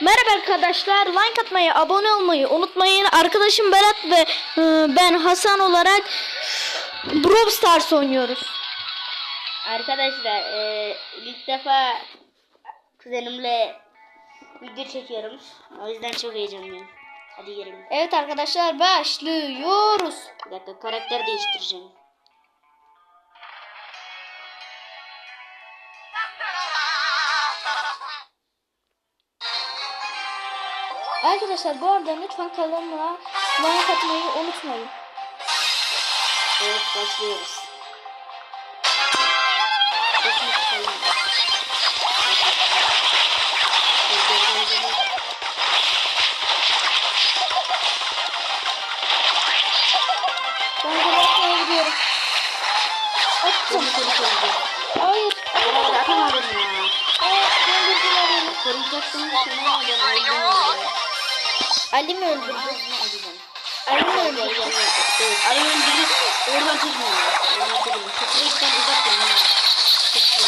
Merhaba arkadaşlar. Like atmayı, abone olmayı unutmayın. Arkadaşım Berat ve e, ben Hasan olarak Brawl Stars oynuyoruz. Arkadaşlar e, ilk defa kuzenimle video çekiyorum. O yüzden çok heyecanlıyım. Hadi girelim. Evet arkadaşlar başlıyoruz. Bir dakika karakter değiştireceğim. Arkadaşlar bu arada lütfen kanalıma like atmayı unutmayın. Evet başlıyoruz. Ben de atmaya gidiyorum. Attım. Hayır. Hayır atamadım ya. Hayır. Öldürdüler beni. Koruyacaktım ama ben öldüm. Ali mi öldürdü? Ali mi öldürdü? Evet, Ali öldürdü. Oradan çekmiyor. Oradan çekmiyor. Çekmekten uzak durun. gitti.